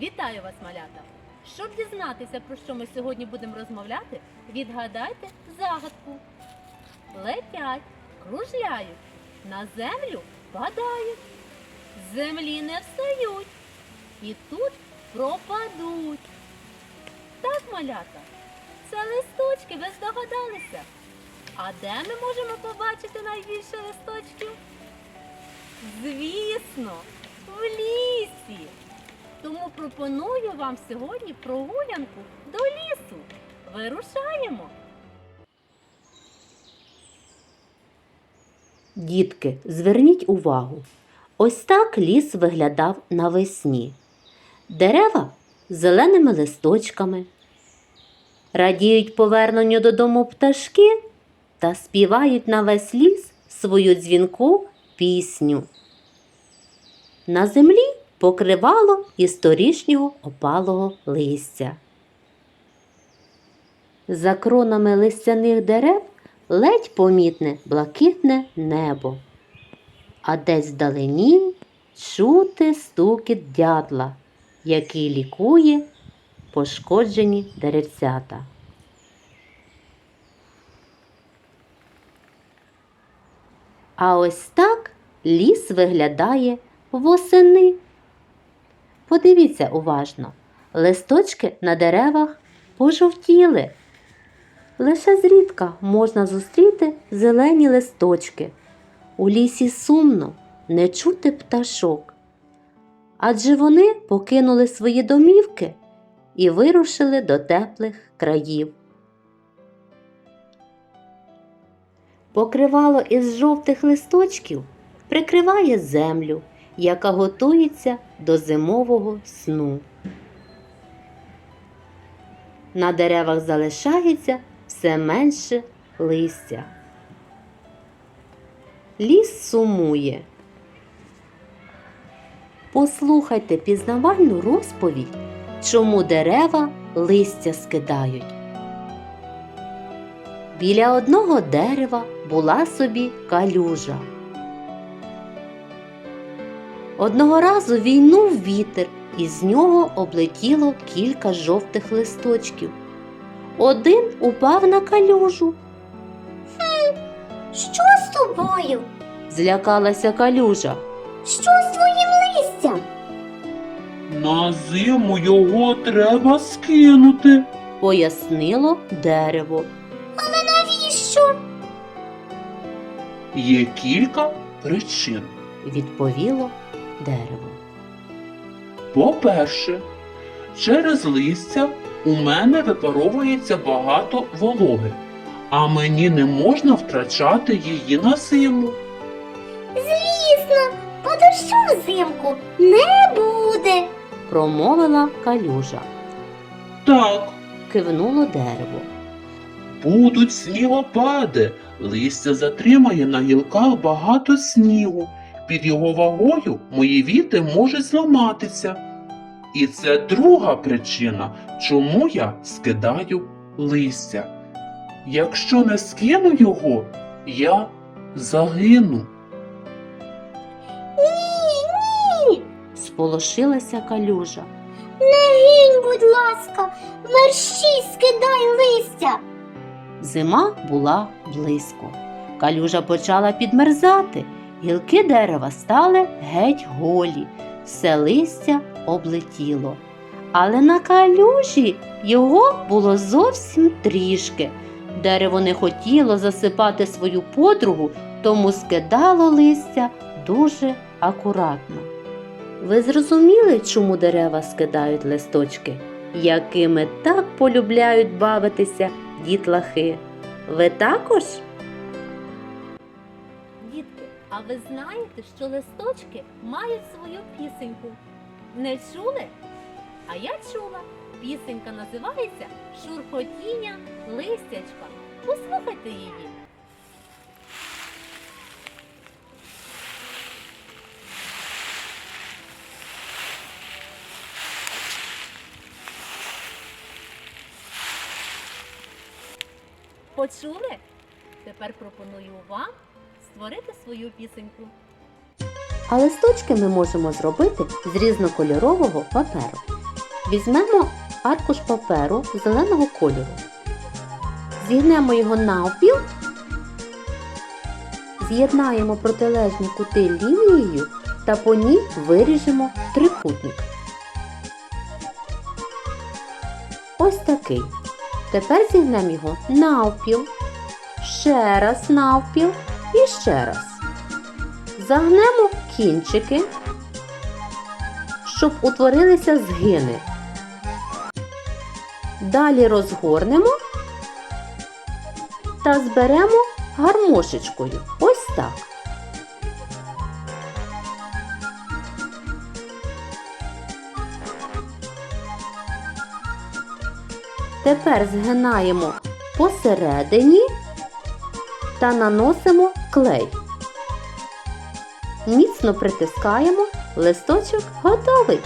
Вітаю вас, малята! Щоб дізнатися, про що ми сьогодні будемо розмовляти, відгадайте загадку. Летять, кружляють, на землю падають, землі не встають і тут пропадуть. Так, малята, це листочки, ви здогадалися. А де ми можемо побачити найбільше листочків? Звісно, в лісі. Тому пропоную вам сьогодні прогулянку до лісу. Вирушаємо. Дітки, зверніть увагу. Ось так ліс виглядав навесні. Дерева з зеленими листочками. Радіють поверненню додому пташки та співають на весь ліс свою дзвінку пісню. На землі покривало із торішнього опалого листя. За кронами листяних дерев ледь помітне блакитне небо, а десь вдалині чути стукіт дятла, який лікує пошкоджені деревцята. А ось так ліс виглядає восени. Подивіться уважно, листочки на деревах пожовтіли. Лише зрідка можна зустріти зелені листочки. У лісі сумно не чути пташок. Адже вони покинули свої домівки і вирушили до теплих країв. Покривало із жовтих листочків прикриває землю, яка готується до зимового сну. На деревах залишається все менше листя. Ліс сумує. Послухайте пізнавальну розповідь, чому дерева листя скидають. Біля одного дерева була собі калюжа. Одного разу війнув вітер, і з нього облетіло кілька жовтих листочків. Один упав на калюжу. Що з тобою? Злякалася калюжа. Що з твоїм листям? На зиму його треба скинути. Пояснило дерево. Але Навіщо? Є кілька причин. Відповіло дерево. По-перше, через листя у мене випаровується багато вологи, а мені не можна втрачати її на зиму. Звісно, по дощу взимку не буде. Промовила калюжа. Так, Кивнуло дерево. будуть снігопади. Листя затримає на гілках багато снігу. Під його вагою мої віти можуть зламатися. І це друга причина, чому я скидаю листя. Якщо не скину його, я загину. Ні, ні. Сполошилася калюжа. Не гинь, будь ласка, мерщій скидай листя. Зима була близько. Калюжа почала підмерзати, гілки дерева стали геть голі, все листя облетіло. Але на калюжі його було зовсім трішки. Дерево не хотіло засипати свою подругу, тому скидало листя дуже акуратно. Ви зрозуміли, чому дерева скидають листочки, якими так полюбляють бавитися дітлахи? Ви також? А ви знаєте, що листочки мають свою пісеньку? Не чули? А я чула. Пісенька називається Шурхотіння листячка. Послухайте її. Почули? Тепер пропоную вам створити свою пісеньку. А листочки ми можемо зробити з різнокольорового паперу. Візьмемо аркуш паперу зеленого кольору. Зігнемо його навпіл, з'єднаємо протилежні кути лінією та по ній виріжемо трикутник. Ось такий. Тепер зігнемо його навпіл, ще раз навпіл і ще раз. Загнемо кінчики, щоб утворилися згини. Далі розгорнемо та зберемо гармошечкою. Ось так. Тепер згинаємо посередині та наносимо клей. Міцно притискаємо, листочок готовий.